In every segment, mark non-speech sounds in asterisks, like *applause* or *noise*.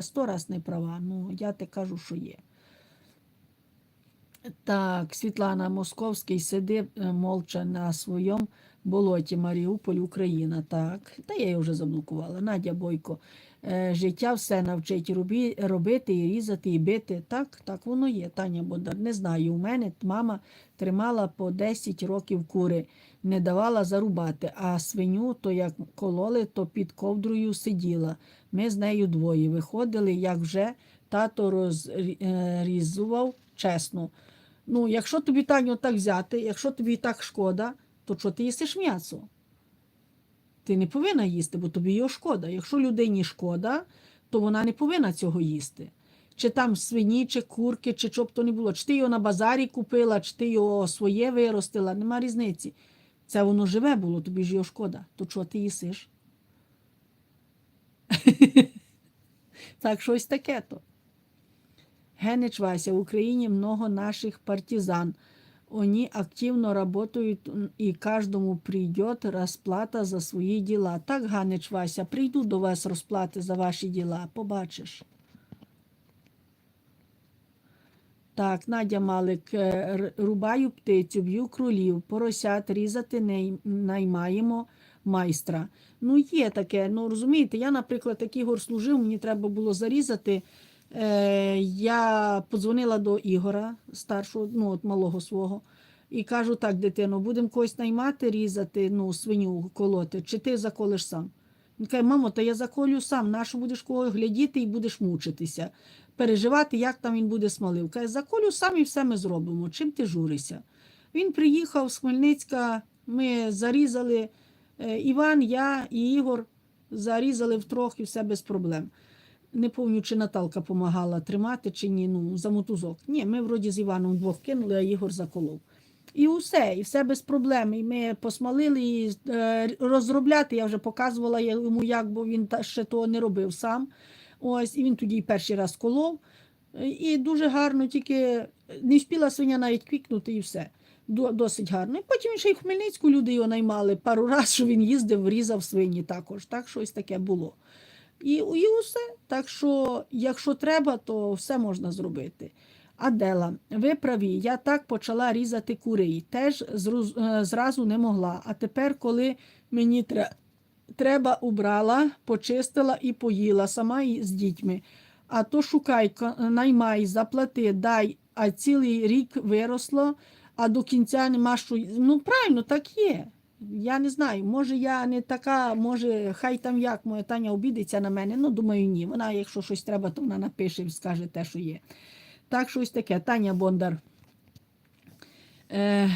сто раз не права. Ну, я те кажу, що є. Так, Світлана Московський сидить е, молча на своєму болоті Маріуполь, Україна. Так, та я її вже заблокувала. Надя Бойко. Е, життя все навчить робі, робити, і різати, і бити. Так, так воно є. Таня Бондар. Не знаю. У мене мама тримала по 10 років кури, не давала зарубати, а свиню то як кололи, то під ковдрою сиділа. Ми з нею двоє виходили, як вже тато розрізував чесно. Ну, якщо тобі Таню так взяти, якщо тобі так шкода, то що ти їсиш м'ясо? Ти не повинна їсти, бо тобі його шкода. Якщо людині шкода, то вона не повинна цього їсти. Чи там свині, чи курки, чи що б то не було. Чи ти його на базарі купила, чи ти його своє виростила, нема різниці. Це воно живе було, тобі ж його шкода. То чого ти їсиш? *laughs* Так, щось таке то. Генич Вася, в Украине много наших партизан. Они активно работают, и каждому придет расплата за свої діла. Так, Ганич Вася, прийду до вас розплати за ваші діла, побачиш. Так, Надя Малик, е, рубаю птицю, б'ю кролів, поросят, різати не наймаємо майстра. Ну, є таке, ну розумієте, я, наприклад, такий гор служив, мені треба було зарізати. Е, я подзвонила до Ігора, старшого, ну, от малого свого, і кажу: так, дитино, будемо когось наймати, різати, ну, свиню колоти, чи ти заколиш сам? Він каже, мамо, та я заколю сам, нащо будеш кого глядіти і будеш мучитися, переживати, як там він буде смалив. Каже, заколю сам і все ми зробимо. Чим ти журишся? Він приїхав з Хмельницька, ми зарізали е, Іван, я і Ігор зарізали втрох і все без проблем. Не пам'ятаю, чи Наталка допомагала тримати, чи ні, ну, за мотузок. Ні, ми вроді з Іваном двох кинули, а Ігор заколов. І усе, і все без проблем. І ми посмалили і е, розробляти. Я вже показувала йому, як, бо він ще того не робив сам. Ось, і він тоді перший раз колов. І дуже гарно, тільки не встигла свиня навіть квікнути і все. Досить гарно. І потім ще й в Хмельницьку люди його наймали пару разів, що він їздив, різав свині також. Так, щось таке було. І, і усе. Так що, якщо треба, то все можна зробити. Адела, ви праві, я так почала різати курей. Теж е, зразу не могла. А тепер, коли мені тре- треба, убрала, почистила і поїла сама і з дітьми. А то шукай, наймай, заплати, дай, а цілий рік виросло, а до кінця нема що. Ну, правильно, так є. Я не знаю, може я не така, може, хай там як моя Таня обідеться на мене. Ну, думаю, ні. Вона, якщо щось треба, то вона напише і скаже те, що є. Так, щось таке. Таня Бондар. Е...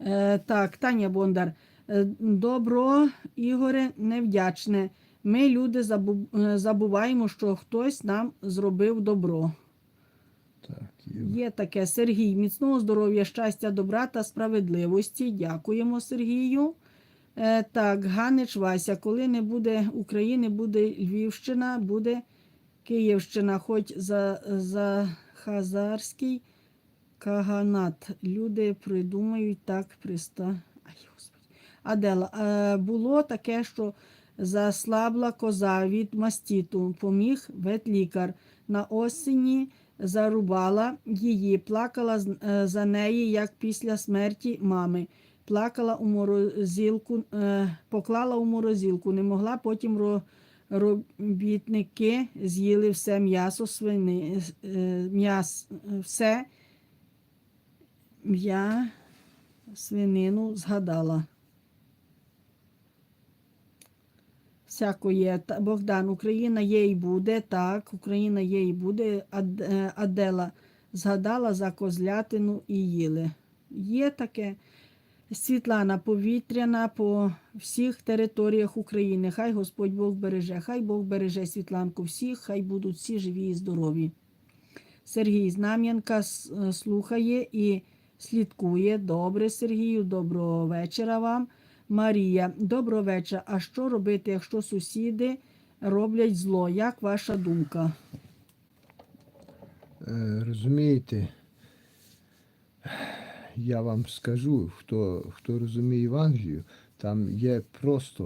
Е, так, Таня Бондар. Е, Добро, Ігоре, невдячне. Ми, люди, е, забуваємо, що хтось нам зробив добро. Є таке Сергій. Міцного здоров'я, щастя, добра та справедливості. Дякуємо Сергію. Е, так, Ганич Вася, коли не буде України, буде Львівщина, буде Київщина, хоч за, за Хазарський каганат. Люди придумають так приста. Ай, Господи. Адела, е, було таке, що заслабла коза від мастіту, поміг ветлікар. На осені зарубала її, плакала е, за неї, як після смерті мами. Плакала у морозилку, е, поклала у морозилку, не могла потім ро, робітники з'їли все м'ясо свини, е, м'яс, все м'я свинину згадала. Всяко є. Богдан, Україна є і буде, так, Україна є і буде. Е, Адела згадала за козлятину і їли. Є таке. Світлана повітряна по всіх територіях України. Хай Господь Бог береже, хай Бог береже Світланку всіх, хай будуть всі живі і здорові. Сергій Знам'янка е, слухає і слідкує. Добре, Сергію, доброго вечора вам. Марія, доброго вечора. А що робити, якщо сусіди роблять зло? Як ваша думка? Е, Розумієте, я вам скажу, хто, хто розуміє Євангелію, Там є просто